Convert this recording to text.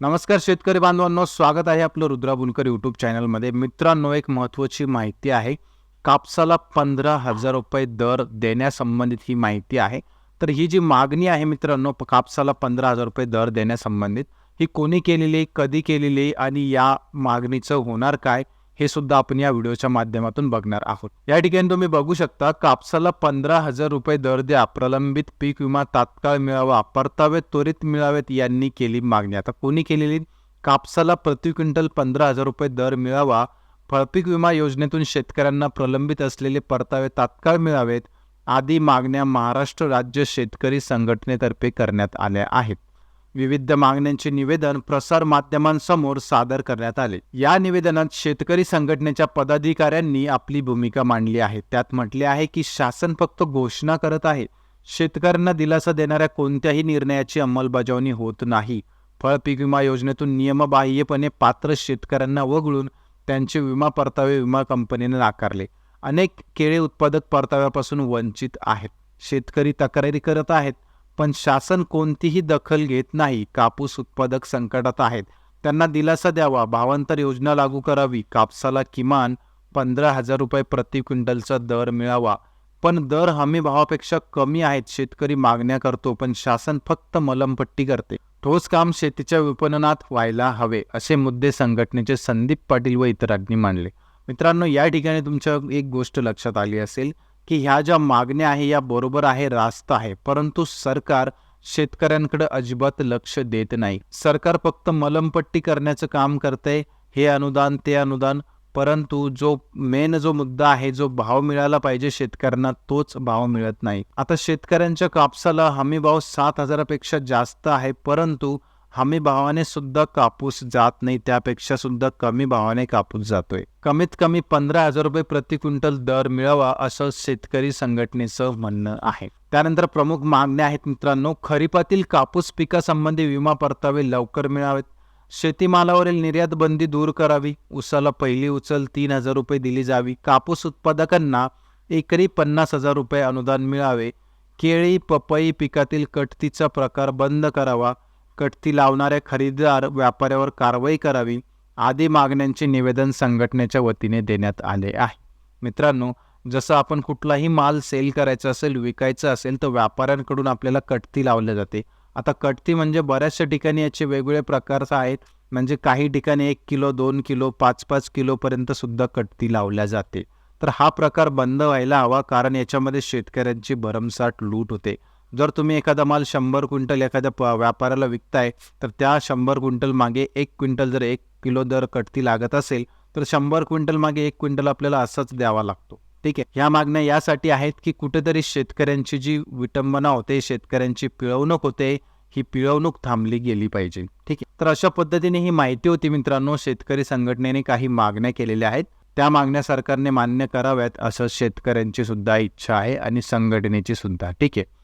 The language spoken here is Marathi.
नमस्कार शेतकरी बांधवांनो स्वागत आहे आपलं रुद्रा बुलकर यूट्यूब चॅनलमध्ये मित्रांनो एक महत्त्वाची माहिती आहे. कापसाला पंधरा हजार रुपये दर देण्यासंबंधित ही माहिती आहे. तर ही जी मागणी आहे मित्रांनो कापसाला पंधरा हजार रुपये दर देण्यासंबंधित ही कोणी केलेली कधी केलेली आणि या मागणीचं होणार काय? हे सुद्धा आपण या व्हिडिओच्या माध्यमातून बघणार आहोत. या ठिकाणी तुम्ही बघू शकता कापसाला पंधरा हजार रुपये दर द्या. प्रलंबित पीक विमा तात्काळ मिळावा परतावे त्वरित मिळावेत यांनी केली मागणी. आता कोणी केलेली? कापसाला प्रति क्विंटल पंधरा हजार रुपये दर मिळावा. फळपीक विमा योजनेतून शेतकऱ्यांना प्रलंबित असलेले परतावे तात्काळ मिळावेत. आदी मागण्या महाराष्ट्र राज्य शेतकरी संघटनेतर्फे करण्यात आल्या आहेत. विविध मागण्यांचे निवेदन प्रसार माध्यमांसमोर सादर करण्यात आले. या निवेदनात शेतकरी संघटनेच्या पदाधिकाऱ्यांनी आपली भूमिका मांडली आहे. त्यात म्हटले आहे की शासन फक्त घोषणा करत आहे. शेतकऱ्यांना दिलासा देणाऱ्या कोणत्याही निर्णयाची अंमलबजावणी होत नाही. फळ पीक विमा योजनेतून नियमबाह्यपणे पात्र शेतकऱ्यांना वगळून त्यांचे विमा परतावे विमा कंपनीने नाकारले. अनेक केळे उत्पादक परताव्यापासून वंचित आहेत. शेतकरी तक्रारी करत आहेत. पण शासन कोणतीही दखल घेत नाही. कापूस उत्पादक संकटात आहेत. त्यांना दिलासा द्यावा. भावांतर योजना लागू करावी. कापसाला किमान पंधरा हजार रुपये प्रति क्विंटलचा दर मिळावा. पण दर हमी भावापेक्षा कमी आहेत. शेतकरी मागण्या करतो पण शासन फक्त मलमपट्टी करते. ठोस काम शेतीच्या विपणनात व्हायला हवे असे मुद्दे संघटनेचे संदीप पाटील व इतरांनी मांडले. मित्रांनो या ठिकाणी तुमच्या एक गोष्ट लक्षात आली असेल. की ह्या ज्या मागण्या आहे या बरोबर आहे रास्त आहे. परंतु सरकार शेतकऱ्यांकडे अजिबात लक्ष देत नाही. सरकार फक्त मलमपट्टी करण्याचं काम करते हे अनुदान ते अनुदान. परंतु जो मेन जो मुद्दा आहे जो भाव मिळाला पाहिजे शेतकऱ्यांना तोच भाव मिळत नाही. आता शेतकऱ्यांच्या कापसाला हमी भाव सात हजारापेक्षा जास्त आहे. परंतु हमी भावाने सुद्धा कापूस जात नाही त्यापेक्षा सुद्धा कमी भावाने कापूस जातोय. कमीत कमी पंधरा हजार रुपये प्रति क्विंटल दर मिळावा असं शेतकरी संघटनेचं म्हणणं आहे. त्यानंतर प्रमुख मागण्या आहेत मित्रांनो खरीपातील कापूस पिकासंबंधी विमा परतावे लवकर मिळावेत. शेतीमालावरील निर्यात बंदी दूर करावी. उसाला पहिली उचल तीन हजार रुपये दिली जावी. कापूस उत्पादकांना एकरी पन्नास हजार रुपये अनुदान मिळावे. केळी पपई पिकातील कटतीचा प्रकार बंद करावा. कटती लावणाऱ्या खरेदीदार व्यापाऱ्यावर कारवाई करावी आदी मागण्यांचे निवेदन संघटनेच्या वतीने देण्यात आले आहे. मित्रांनो जसं आपण कुठलाही माल सेल करायचा असेल विकायचा असेल तर व्यापाऱ्यांकडून आपल्याला कटती लावल्या जाते. आता कटती म्हणजे बऱ्याचशा ठिकाणी याचे वेगवेगळे प्रकार आहेत. म्हणजे काही ठिकाणी एक किलो दोन किलो पाच पाच किलोपर्यंत सुद्धा कटती लावल्या जाते. तर हा प्रकार बंद व्हायला हवा कारण याच्यामध्ये शेतकऱ्यांची भरमसाठ लूट होते. जर तुम्ही एखादा माल शंभर क्विंटल एखाद्या प व्यापाऱ्याला विकताय तर त्या शंभर क्विंटल मागे एक क्विंटल जर एक किलो दर कटती लागत असेल तर शंभर क्विंटल मागे एक क्विंटल आपल्याला असंच द्यावा लागतो. ठीक आहे? ह्या मागण्या यासाठी आहेत की कुठेतरी शेतकऱ्यांची जी विटंबना होते शेतकऱ्यांची पिळवणूक होते ही पिळवणूक थांबली गेली पाहिजे. ठीक आहे? तर अशा पद्धतीने ही माहिती होती मित्रांनो. शेतकरी संघटनेने काही मागण्या केलेल्या आहेत. त्या मागण्या सरकारने मान्य कराव्यात असं शेतकऱ्यांची सुद्धा इच्छा आहे आणि संघटनेची सुद्धा. ठीक आहे?